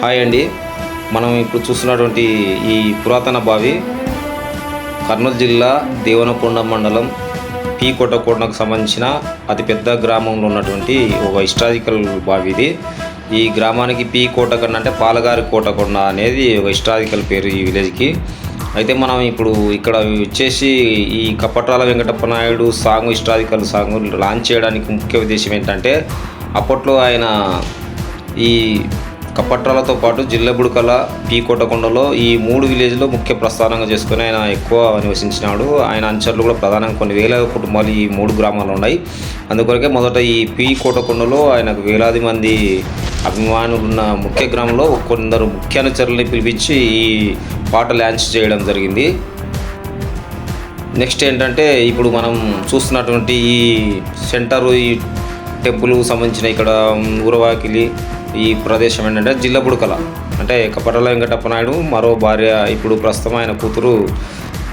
Hi అండి. మనం ఇప్పుడు చూస్తున్నటువంటి ఈ పురాతన బావి కర్నూలు జిల్లా దేవనకొండ మండలం పీ కొట్టకోటకు సంబంధించిన అతిపెద్ద గ్రామంలో ఉన్నటువంటి ఒక హిస్టారికల్ బావి ఇది. ఈ గ్రామానికి పీ కోటకొండ అంటే పాలగారి కోటకొండ అనేది ఒక హిస్టారికల్ పేరు ఈ విలేజ్కి. అయితే మనం ఇప్పుడు ఇక్కడ వచ్చేసి ఈ Kappatrala Venkatappa Naidu song historical song launch చేయడానికి ముఖ్య ఉద్దేశం ఏంటంటే అప్పట్లో ఆయన ఈ కపట్రాలతో పాటు జిల్లబుడుకల పీ కోటకొండలో ఈ మూడు విలేజ్లో ముఖ్య ప్రస్థానంగా చేసుకుని ఆయన ఎక్కువ నివసించినాడు. ఆయన అంచర్లు కూడా ప్రధానంగా కొన్ని వేల కుటుంబాలు ఈ మూడు గ్రామాలు ఉన్నాయి. అందుకొరకే మొదట ఈ పీ కోటకొండలో ఆయనకు వేలాది మంది అభిమానులు ఉన్న ముఖ్య గ్రామంలో కొందరు ముఖ్య అనుచరుల్ని పిలిపించి ఈ పాట లాంచ్ చేయడం జరిగింది. నెక్స్ట్ ఏంటంటే ఇప్పుడు మనం చూస్తున్నటువంటి ఈ సెంటరు ఈ టెంపుల్కు సంబంధించిన ఇక్కడ ఊరవాకిలి ఈ ప్రదేశం ఏంటంటే జిల్లబుడకల అంటే కపటల వెంకటప్ప నాయుడు మరో భార్య ఇప్పుడు ప్రస్తుతం ఆయన కూతురు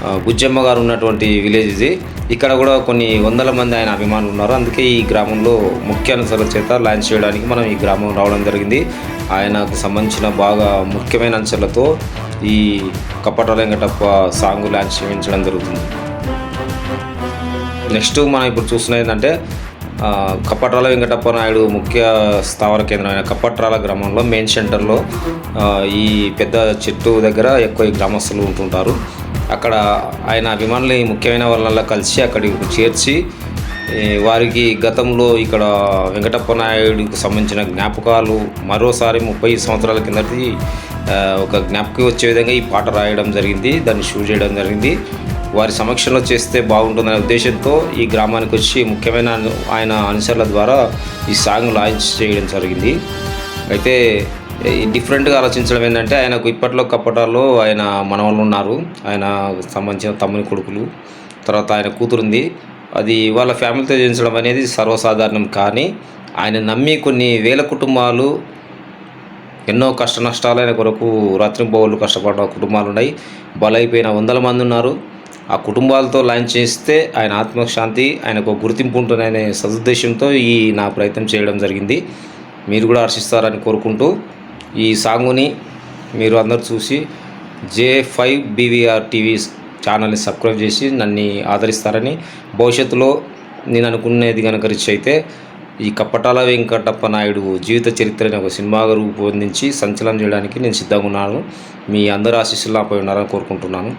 ఆ, బుజ్జమ్మ గారు ఉన్నటువంటి విలేజ్ ఇది. ఇక్కడ కూడా కొన్ని వందల మంది ఆయన అభిమానులు ఉన్నారు. అందుకే ఈ గ్రామంలో ముఖ్య అనుసరుల చేత లాంచ్ చేయడానికి మనం ఈ గ్రామం రావడం జరిగింది. ఆయనకు సంబంధించిన బాగా ముఖ్యమైన అంశాలతో ఈ కపటల వెంకటప్ప సాంగ్ లాంచ్ చేయించడం జరుగుతుంది. నెక్స్ట్ మనం ఇప్పుడు చూస్తున్నది ఏంటంటే కప్పట్రాల వెంకటప్ప నాయుడు ముఖ్య స్థావర కేంద్రమైన కప్పట్రాల గ్రామంలో మెయిన్ సెంటర్లో ఈ పెద్ద చెట్టు దగ్గర ఎక్కువ గ్రామస్తులు ఉంటుంటారు. అక్కడ ఆయన అభిమానులు ముఖ్యమైన వాళ్ళ కలిసి అక్కడికి చేర్చి వారికి గతంలో ఇక్కడ వెంకటప్ప నాయుడుకు సంబంధించిన జ్ఞాపకాలు మరోసారి ముప్పై సంవత్సరాల కిందటి ఒక జ్ఞాపకం వచ్చే విధంగా ఈ పాట రాయడం జరిగింది. దాన్ని షూ చేయడం జరిగింది. వారి సమక్షంలో చేస్తే బాగుంటుందనే ఉద్దేశంతో ఈ గ్రామానికి వచ్చి ముఖ్యమైన ఆయన అనుసరుల ద్వారా ఈ సాంగ్ లాంచ్ చేయడం జరిగింది. అయితే డిఫరెంట్గా ఆలోచించడం ఏంటంటే ఆయనకు ఇప్పట్లో కప్పటాల్లో ఆయన మనవాళ్ళు ఉన్నారు. ఆయన సంబంధించిన తమ్ముని కొడుకులు. తర్వాత ఆయన కూతురుంది. అది వాళ్ళ ఫ్యామిలీతో చేయించడం అనేది సర్వసాధారణం. కానీ ఆయన నమ్మి కొన్ని వేల కుటుంబాలు ఎన్నో కష్ట నష్టాలైన కొరకు రాత్రింబవళ్ళు కష్టపడ్డ కుటుంబాలు ఉన్నాయి బలైపోయిన వందల మంది ఉన్నారు. ఆ కుటుంబాలతో లాంచ్ చేస్తే ఆయన ఆత్మశాంతి ఆయనకు ఒక గుర్తింపు ఉంటుందనే సదుద్దేశంతో ఈ నా ప్రయత్నం చేయడం జరిగింది. మీరు కూడా హర్షిస్తారని కోరుకుంటూ ఈ సాంగుని మీరు అందరు చూసి జే ఫైవ్ బీవీఆర్ టీవీ ఛానల్ని సబ్స్క్రైబ్ చేసి నన్ను ఆదరిస్తారని భవిష్యత్తులో నేను అనుకునేది కనుక రిచ్ అయితే ఈ కప్పటాల వెంకటప్ప నాయుడు జీవిత చరిత్రని ఒక సినిమాగా రూపొందించి సంచలనం చేయడానికి నేను సిద్ధంగా ఉన్నాను. మీ అందరి ఆశీస్సులు నాపై ఉన్నారని కోరుకుంటున్నాను.